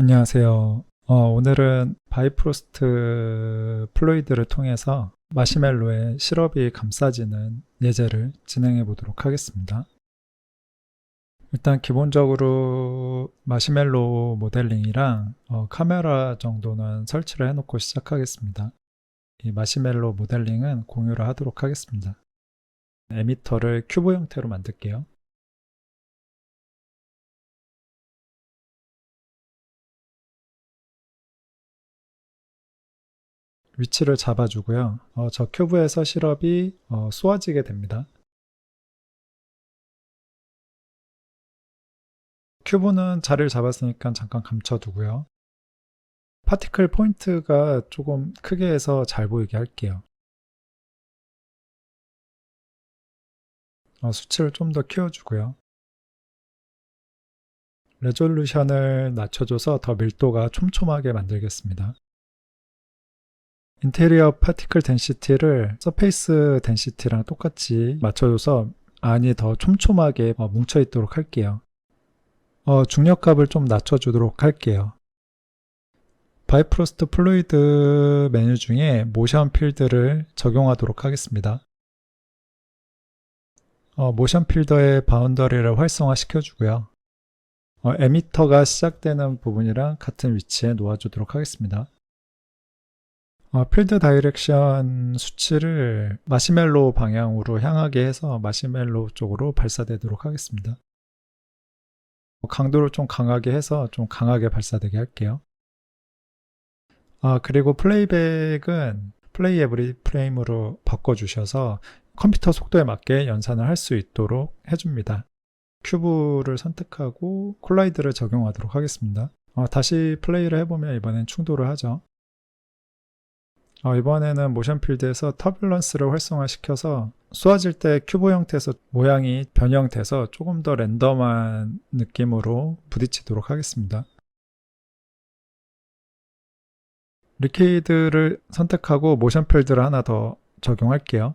안녕하세요. 어, 오늘은 바이프로스트 플루이드를 통해서 마시멜로에 시럽이 감싸지는 예제를 진행해 보도록 하겠습니다. 일단 기본적으로 마시멜로 모델링이랑 어, 카메라 정도는 설치를 해놓고 시작하겠습니다. 이 마시멜로 모델링은 공유를 하도록 하겠습니다. 에미터를 큐브 형태로 만들게요. 위치를 잡아주고요. 어, 저 큐브에서 시럽이 어, 쏘아지게 됩니다. 큐브는 자리를 잡았으니까 잠깐 감춰두고요. 파티클 포인트가 조금 크게 해서 잘 보이게 할게요. 어, 수치를 좀 더 키워주고요. 레졸루션을 낮춰줘서 더 밀도가 촘촘하게 만들겠습니다. 인테리어 파티클 덴시티를 서페이스 덴시티랑 똑같이 맞춰줘서 안이 더 촘촘하게 어, 뭉쳐 있도록 할게요. 어, 중력값을 좀 낮춰주도록 할게요. 바이프로스트 플루이드 메뉴 중에 모션 필드를 적용하도록 하겠습니다. 어, 모션 필더의 바운더리를 활성화 시켜주고요. 어, 에미터가 시작되는 부분이랑 같은 위치에 놓아주도록 하겠습니다. 어, 필드 다이렉션 수치를 마시멜로 방향으로 향하게 해서 마시멜로 쪽으로 발사되도록 하겠습니다. 강도를 좀 강하게 해서 좀 강하게 발사되게 할게요. 아, 그리고 플레이백은 플레이 에브리 프레임으로 바꿔주셔서 컴퓨터 속도에 맞게 연산을 할 수 있도록 해줍니다. 큐브를 선택하고 콜라이드를 적용하도록 하겠습니다. 어, 다시 플레이를 해보면 이번엔 충돌을 하죠. 어, 이번에는 모션 필드에서 터뷸런스를 활성화시켜서 쏘아질 때 큐브 형태에서 모양이 변형돼서 조금 더 랜덤한 느낌으로 부딪히도록 하겠습니다. 리퀴드를 선택하고 모션 필드를 하나 더 적용할게요.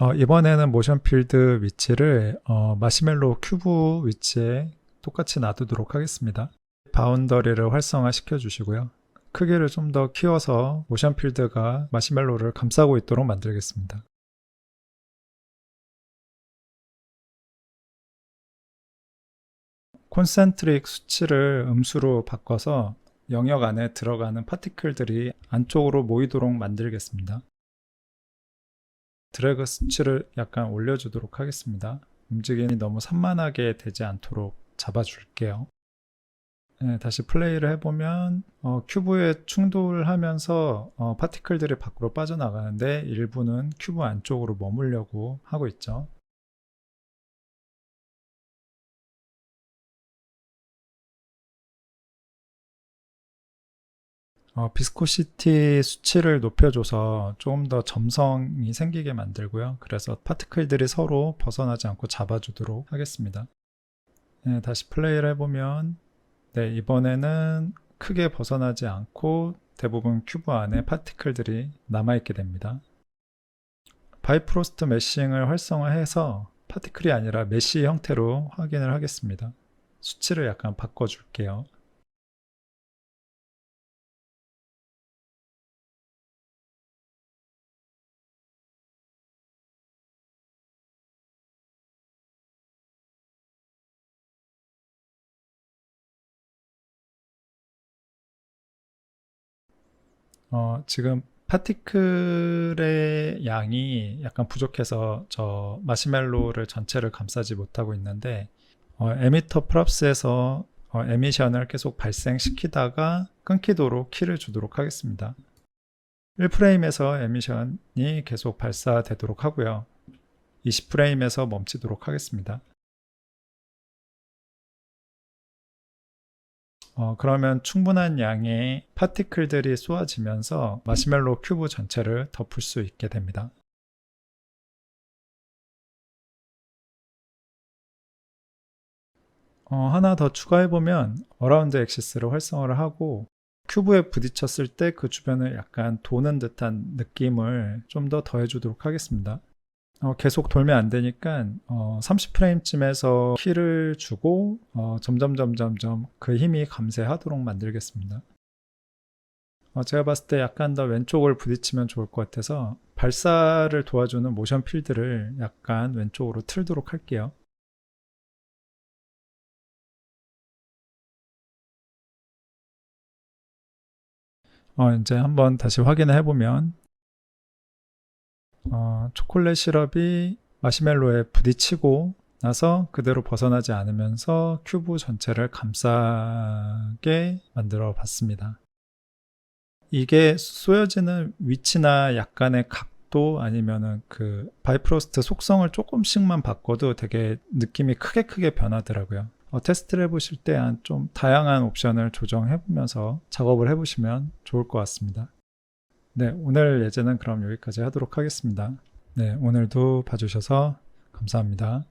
어, 이번에는 모션 필드 위치를 어, 마시멜로 큐브 위치에 똑같이 놔두도록 하겠습니다. 바운더리를 활성화 시켜 주시고요. 크기를 좀 더 키워서 모션 필드가 마시멜로를 감싸고 있도록 만들겠습니다. 콘센트릭 수치를 음수로 바꿔서 영역 안에 들어가는 파티클들이 안쪽으로 모이도록 만들겠습니다. 드래그 수치를 약간 올려주도록 하겠습니다. 움직임이 너무 산만하게 되지 않도록 잡아줄게요. 네, 다시 플레이를 해보면 어, 큐브에 충돌하면서 어, 파티클들이 밖으로 빠져나가는데 일부는 큐브 안쪽으로 머물려고 하고 있죠. 어, 비스코시티 수치를 높여줘서 조금 더 점성이 생기게 만들고요. 그래서 파티클들이 서로 벗어나지 않고 잡아주도록 하겠습니다. 네, 다시 플레이를 해보면 네, 이번에는 크게 벗어나지 않고 대부분 큐브 안에 파티클들이 남아있게 됩니다. 바이프로스트 메싱을 활성화해서 파티클이 아니라 메시 형태로 확인을 하겠습니다. 수치를 약간 바꿔줄게요. 어, 지금 파티클의 양이 약간 부족해서 저 마시멜로를 전체를 감싸지 못하고 있는데 어, 에미터 프랍스에서 어, 에미션을 계속 발생시키다가 끊기도록 키를 주도록 하겠습니다. 1프레임에서 에미션이 계속 발사되도록 하고요. 20프레임에서 멈추도록 하겠습니다. 어, 그러면 충분한 양의 파티클들이 쏘아지면서 마시멜로 큐브 전체를 덮을 수 있게 됩니다. 어, 하나 더 추가해보면 어라운드 엑시스를 활성화를 하고 큐브에 부딪혔을 때 그 주변을 약간 도는 듯한 느낌을 좀 더 더해주도록 하겠습니다. 어, 계속 돌면 안 되니까 어, 30프레임쯤에서 키를 주고 어, 점점 점점 점 그 힘이 감쇄하도록 만들겠습니다. 어, 제가 봤을 때 약간 더 왼쪽을 부딪히면 좋을 것 같아서 발사를 도와주는 모션 필드를 약간 왼쪽으로 틀도록 할게요. 어, 이제 한번 다시 확인을 해보면 어, 초콜릿 시럽이 마시멜로에 부딪히고 나서 그대로 벗어나지 않으면서 큐브 전체를 감싸게 만들어 봤습니다. 이게 쏘여지는 위치나 약간의 각도 아니면은 그 바이프로스트 속성을 조금씩만 바꿔도 되게 느낌이 크게 크게 변하더라고요. 어, 테스트를 해보실 때 좀 다양한 옵션을 조정해 보면서 작업을 해보시면 좋을 것 같습니다. 네, 오늘 예제는 그럼 여기까지 하도록 하겠습니다. 네, 오늘도 봐주셔서 감사합니다.